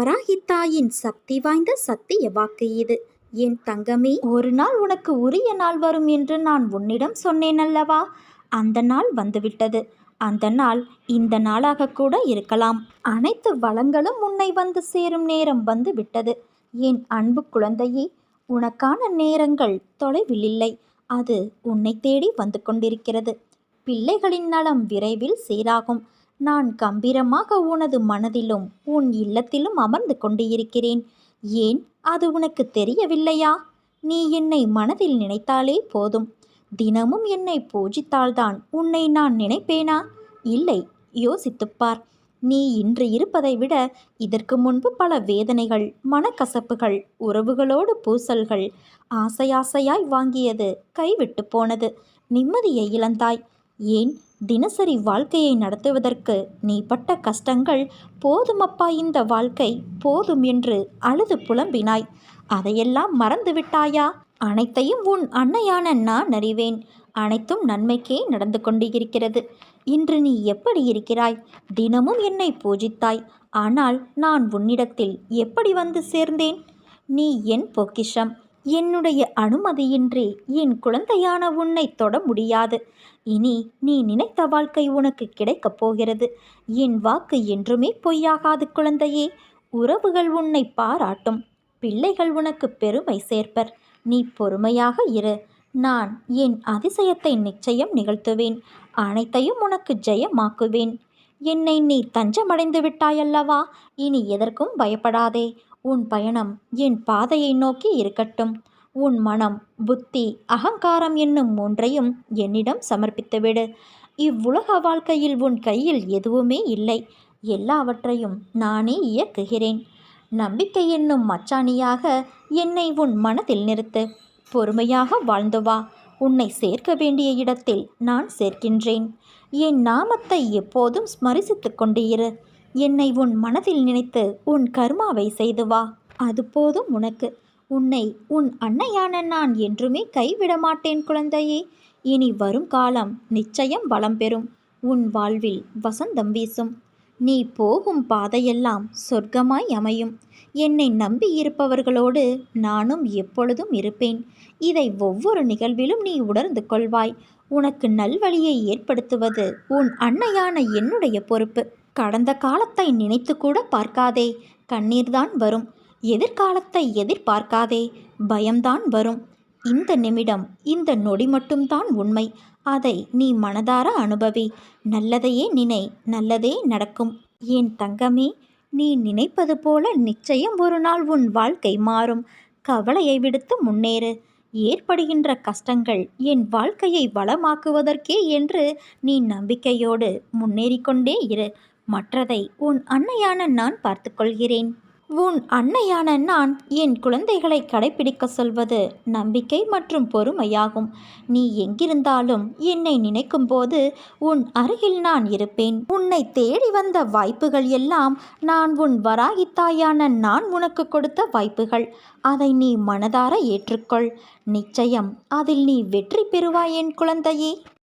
வராகித்தாயின் சக்தி வாய்ந்த சத்திய வாக்கு இது. என் தங்கமே ஒரு நாள் உனக்கு உரிய நாள் வரும் என்று நான் உன்னிடம் சொன்னேன் அல்லவா? அந்த நாள் வந்துவிட்டது. அந்த நாள் இந்த நாளாக கூட இருக்கலாம். அனைத்து வளங்களும் உன்னை வந்து சேரும் நேரம் வந்து விட்டது. என் அன்பு குழந்தையே உனக்கான நேரங்கள் தொலைவில் இல்லை. அது உன்னை தேடி வந்து கொண்டிருக்கிறது. பிள்ளைகளின் நலம் விரைவில் சீராகும். நான் கம்பீரமாக உனது மனதிலும் உன் இல்லத்திலும் அமர்ந்து கொண்டிருக்கிறேன். ஏன்? அது உனக்கு தெரியவில்லையா? நீ என்னை மனதில் நினைத்தாலே போதும். தினமும் என்னை பூஜித்தால்தான் உன்னை நான் நினைப்பேனா? இல்லை யோசித்துப்பார் நீ இன்று இருப்பதை விட இதற்கு முன்பு பல வேதனைகள் மனக்கசப்புகள் உறவுகளோடு பூசல்கள் ஆசையாசையாய் வாங்கியது கைவிட்டு போனது. நிம்மதியை இழந்தாய். ஏன்? தினசரி வாழ்க்கையை நடத்துவதற்கு நீ பட்ட கஷ்டங்கள் போதுமப்பா இந்த வாழ்க்கை போதும் என்று அழுது புலம்பினாய். அதையெல்லாம் மறந்து விட்டாயா? அனைத்தையும் உன் அன்னையான நான் அறிவேன். அனைத்தும் நன்மைக்கே நடந்து கொண்டு இருக்கிறது இன்று நீ எப்படி இருக்கிறாய்? தினமும் என்னை பூஜித்தாய். ஆனால் நான் உன்னிடத்தில் எப்படி வந்து சேர்ந்தேன்? நீ என் பொக்கிஷம். என்னுடைய அனுமதியின்றி என் குழந்தையான உன்னை தொட முடியாது. இனி நீ நினைத்த வாழ்க்கை உனக்கு கிடைக்கப் போகிறது. என் வாக்கு என்றுமே பொய்யாகாது குழந்தையே. உறவுகள் உன்னை பாராட்டும். பிள்ளைகள் உனக்கு பெருமை சேர்ப்பர். நீ பொறுமையாக இரு. நான் என் அதிசயத்தை நிச்சயம் நிகழ்த்துவேன். அனைத்தையும் உனக்கு ஜெயமாக்குவேன். என்னை நீ தஞ்சமடைந்து விட்டாயல்லவா? இனி எதற்கும் பயப்படாதே. உன் பயணம் என் பாதையை நோக்கி இருக்கட்டும். உன் மனம் புத்தி அகங்காரம் என்னும் மூன்றையும் என்னிடம் சமர்ப்பித்துவிடு இவ்வுலக வாழ்க்கையில் உன் கையில் எதுவுமே இல்லை. எல்லாவற்றையும் நானே இயக்குகிறேன். நம்பிக்கை என்னும் மச்சாணியாக என்னை உன் மனதில் நிறுத்து. பொறுமையாக வாழ்ந்து வா. உன்னை சேர்க்க வேண்டிய இடத்தில் நான் சேர்க்கின்றேன். என் நாமத்தை எப்போதும் ஸ்மரிசித்து கொண்டு இரு. என்னை உன் மனதில் நினைத்து உன் கர்மாவை செய்து வா. அது போதும் உனக்கு. உன்னை உன் அன்னையான நான் என்றுமே கைவிட மாட்டேன் குழந்தையே. இனி வரும் காலம் நிச்சயம் வளம் பெறும். உன் வாழ்வில் வசந்தம் வீசும். நீ போகும் பாதையெல்லாம் சொர்க்கமாய் அமையும். என்னை நம்பி இருப்பவர்களோடு நானும் எப்பொழுதும் இருப்பேன். இதை ஒவ்வொரு நிகழ்விலும் நீ உணர்ந்து கொள்வாய். உனக்கு நல்வழியை ஏற்படுத்துவது உன் அன்னையான என்னுடைய பொறுப்பு. கடந்த காலத்தை நினைத்து கூட பார்க்காதே. கண்ணீர்தான் வரும். எதிர்காலத்தை எதிர்பார்க்காதே. பயம்தான் வரும். இந்த நிமிடம் இந்த நொடி மட்டும்தான் உண்மை. அதை நீ மனதார அனுபவி. நல்லதையே நினை. நல்லதே நடக்கும். என் தங்கமே நீ நினைப்பது போல நிச்சயம் ஒரு நாள் உன் வாழ்க்கை மாறும். கவலையை விடுத்து முன்னேறு. ஏற்படுகின்ற கஷ்டங்கள் என் வாழ்க்கையை வளமாக்குவதற்கே என்று நீ நம்பிக்கையோடு முன்னேறிக்கொண்டே இரு. மற்றதை உன் அன்னையான நான் பார்த்துக்கொள்கிறேன். உன் அன்னையான நான் என் குழந்தைகளை கடைபிடிக்க சொல்வது நம்பிக்கை மற்றும் பொறுமையாகும். நீ எங்கிருந்தாலும் என்னை நினைக்கும் போது உன் அருகில் நான் இருப்பேன். உன்னை தேடி வந்த வாய்ப்புகள் எல்லாம் நான் உன் வராகித்தாயான நான் உனக்கு கொடுத்த வாய்ப்புகள். அதை நீ மனதார ஏற்றுக்கொள். நிச்சயம் அதில் நீ வெற்றி பெறுவாய் என் குழந்தையே.